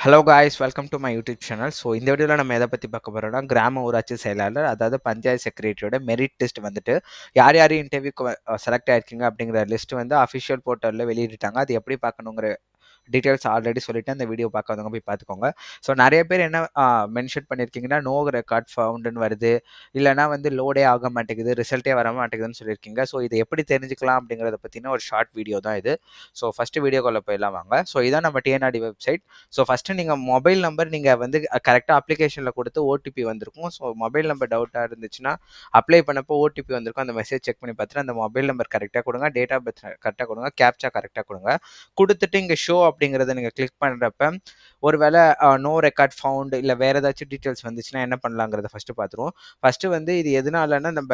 Hello guys welcome to my YouTube channel so இந்த வீடியோவில் நம்ம எதை பற்றி பார்க்க போகிறோம்னா கிராம ஊராட்சி செயலாளர் அதாவது பஞ்சாயத்து செக்ரட்டரியோட மெரிட் லிஸ்ட் வந்துட்டு யார் யார் இன்டர்வியூக்கு செலக்ட் ஆயிருக்கீங்க அப்படிங்கிற லிஸ்ட் வந்து அஃபிஷியல் போர்ட்டலில் வெளியிட்டாங்க அது எப்படி பார்க்கணுங்கிற டீட்டெயில்ஸ் ஆல்ரெடி சொல்லிட்டு அந்த வீடியோ பார்க்காதவங்க போய் பார்த்துக்கோங்க. ஸோ நிறைய பேர் என்ன மென்ஷன் பண்ணியிருக்கீங்கன்னா நோ ரெக்கார்ட் ஃபவுண்டுன்னு வருது. இல்லைனா வந்து லோடே ஆக மாட்டேங்குது ரிசல்ட்டே வர மாட்டேங்குதுன்னு சொல்லியிருக்கீங்க. ஸோ இதை எப்படி தெரிஞ்சுக்கலாம் அப்படிங்கிறத பற்றின ஒரு ஷார்ட் வீடியோ தான் இது. ஸோ ஃபஸ்ட்டு வீடியோக்குள்ளே போயிடலாம் வாங்க. ஸோ இதான் நம்ம டிஎன்ஆர்டி வெப்சைட் ஸோ ஃபஸ்ட்டு நீங்கள் மொபைல் நம்பர் நீங்கள் வந்து கரெக்டாக அப்ளிகேஷனில் கொடுத்து ஓடிபி வந்திருக்கும். ஸோ மொபைல் நம்பர் டவுட்டாக இருந்துச்சுன்னா அப்ளை பண்ணப்போ ஓடிபி வந்திருக்கும். அந்த மெசேஜ் செக் பண்ணி பார்த்துட்டு அந்த மொபைல் நம்பர் கரெக்டாக கொடுங்க. டேட் ஆஃப் பர்த் கரெக்டாக கொடுங்க. கேப்சா கரெக்டாக கொடுங்க. கொடுத்துட்டு இங்கே ஷோ அப்படிங்கிறத நீங்கள் கிளிக் பண்ணுறப்ப ஒருவேளை நோ ரெக்கார்ட் ஃபவுண்ட் இல்லை வேறு ஏதாச்சும் டீட்டெயில்ஸ் வந்துச்சுன்னா என்ன பண்ணலாங்கிறத ஃபஸ்ட்டு பார்த்துருவோம் ஃபஸ்ட்டு வந்து இது எதனாலன்னா நம்ம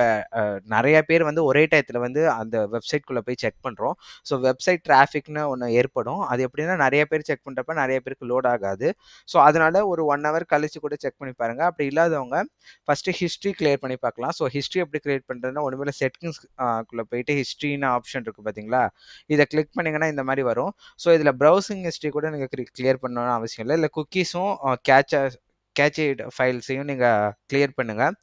நிறைய பேர் வந்து ஒரே டயத்தில் வந்து அந்த வெப்சைட்குள்ளே போய் செக் பண்ணுறோம் ஸோ வெப்சைட் டிராஃபிக்னு ஒன்று ஏற்படும். அது எப்படின்னா நிறைய பேர் செக் பண்ணுறப்ப நிறைய பேருக்கு லோட் ஆகாது. ஸோ அதனால ஒரு ஒன் ஹவர் கழிச்சு கூட செக் பண்ணி பாருங்கள் அப்படி இல்லாதவங்க ஃபஸ்ட்டு ஹிஸ்ட்ரி கிளியர் பண்ணி பார்க்கலாம் ஸோ ஹிஸ்ட்ரி எப்படி கிரியேட் பண்ணுறதுன்னா ஒன்றுமே செட்டிங்ஸ் குள்ளே போயிட்டு ஹிஸ்ட்ரின்னு ஆப்ஷன் இருக்குது பார்த்தீங்களா இதை கிளிக் பண்ணிங்கன்னா இந்த மாதிரி வரும். ஸோ இதில் ப்ரௌசிங் ஹிஸ்ட்ரி கூட நீங்கள் கிளியர் பண்ணணும்னு அவசியம் இல்லை இல்லை குக்கீஸும் கேட்ச கேட்சட் ஃபைல்ஸையும் நீங்கள் கிளியர் பண்ணுங்கள்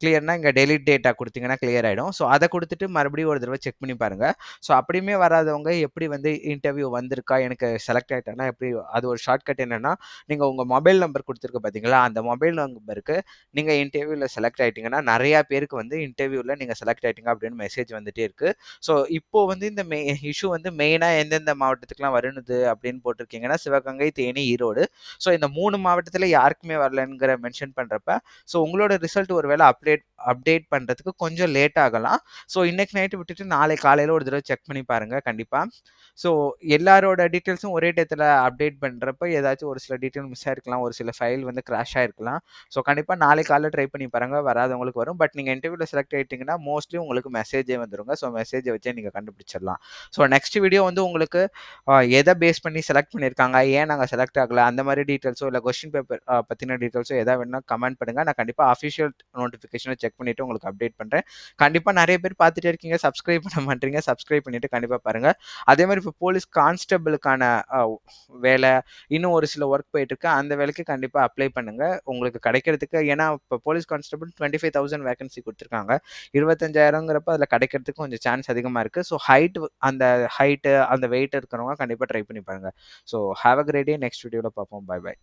கிளியர்னா இங்கே டெலிட் டேட்டா கொடுத்தீங்கன்னா கிளியர் ஆகிடும் ஸோ அதை கொடுத்துட்டு மறுபடியும் ஒரு தடவை செக் பண்ணி பாருங்கள் ஸோ அப்படியுமே வராதவங்க எப்படி வந்து இன்டர்வியூ வந்திருக்கா எனக்கு செலக்ட் ஆகிட்டேன்னா எப்படி அது ஒரு ஷார்ட்கட் என்னென்னா நீங்கள் உங்கள் மொபைல் நம்பர் கொடுத்துருக்க பார்த்தீங்களா அந்த மொபைல் நம்பருக்கு நீங்கள் இன்டர்வியூவில் செலக்ட் ஆகிட்டிங்கன்னா நிறையா பேருக்கு வந்து இன்டர்வியூவில் நீங்கள் செலக்ட் ஆகிட்டீங்க அப்படின்னு மெசேஜ் வந்துட்டே இருக்குது ஸோ இப்போது வந்து இந்த மெ இஷ்யூ வந்து மெயினாக எந்தெந்த மாவட்டத்துக்குலாம் வருணுது அப்படின்னு போட்டிருக்கீங்கன்னா சிவகங்கை தேனி ஈரோடு. ஸோ இந்த மூணு மாவட்டத்தில் யாருக்குமே வரலங்கிற மென்ஷன் பண்ணுறப்ப ஸோ உங்களோட ரிசல்ட் ஒரு அப் அப்டேட் அப்டேட் பண்ணுறதுக்கு கொஞ்சம் லேட் ஆகலாம். ஸோ இன்றைக்கு நைட்டு விட்டுட்டு நாளை காலையில் ஒரு தடவை செக் பண்ணி பாருங்கள் கண்டிப்பாக ஸோ எல்லாரோட டீட்டெயில்ஸும் ஒரே டயத்தில் அப்டேட் பண்ணுறப்ப ஏதாச்சும் ஒரு சில டீட்டெயில் மிஸ் ஆகிருக்கலாம் ஒரு சில ஃபைல் வந்து கிராஷ் ஆகிருக்கலாம் ஸோ கண்டிப்பாக நாளை காலையில் ட்ரை பண்ணி பாருங்கள் வராதவங்களுக்கு வரும். பட் நீங்கள் இன்டர்வியூவில் செலக்ட் ஆகிட்டிங்கன்னா மோஸ்ட்லி உங்களுக்கு மெசேஜே வந்துருங்க. ஸோ மெசேஜை வச்சே நீங்கள் கண்டுபிடிச்சிடலாம். ஸோ நெக்ஸ்ட் வீடியோ வந்து உங்களுக்கு எதை பேஸ் பண்ணி செலக்ட் பண்ணியிருக்காங்க ஏன் நாங்கள் செலக்ட் ஆகலை அந்த மாதிரி டீட்டெயில்ஸோ இல்லை கொஸ்டின் பேப்பர் பற்றின டீட்டெயில்ஸோ எதாவது வேணால் கமெண்ட் பண்ணுங்கள் நான் கண்டிப்பாக அஃபிஷியல் நோட்டிஃபிகேஷன் செக் பண்ணிவிட்டு உங்களுக்கு அப்டேட் பண்ணுறேன் கண்டிப்பாக நிறைய பேர் பார்த்துட்டே இருக்கீங்க. சப்ஸ்கிரைப் பண்ண மாட்டீங்க. சப்ஸ்கிரைப் பண்ணிவிட்டு கண்டிப்பாக பாருங்கள் அதே மாதிரி இப்போ போலீஸ் கான்ஸ்டபிளுக்கான வேலை இன்னும் ஒரு சில ஒர்க் போயிட்டுருக்கு. அந்த வேலைக்கு கண்டிப்பாக அப்ளை பண்ணுங்கள் உங்களுக்கு கிடைக்கிறதுக்கு ஏன்னா இப்போ police constable twenty five thousand vacancy கொடுத்துருக்காங்க. இருபத்தஞ்சாயிரங்கிறப்ப அதில் கிடைக்கிறதுக்கு கொஞ்சம் சான்ஸ் அதிகமாக இருக்குது ஸோ ஹைட் அந்த ஹைட்டு அந்த வெயிட் இருக்கிறவங்க கண்டிப்பாக ட்ரை பண்ணி பாருங்கள் so have a great day next வீடியோவில் பார்ப்போம். By by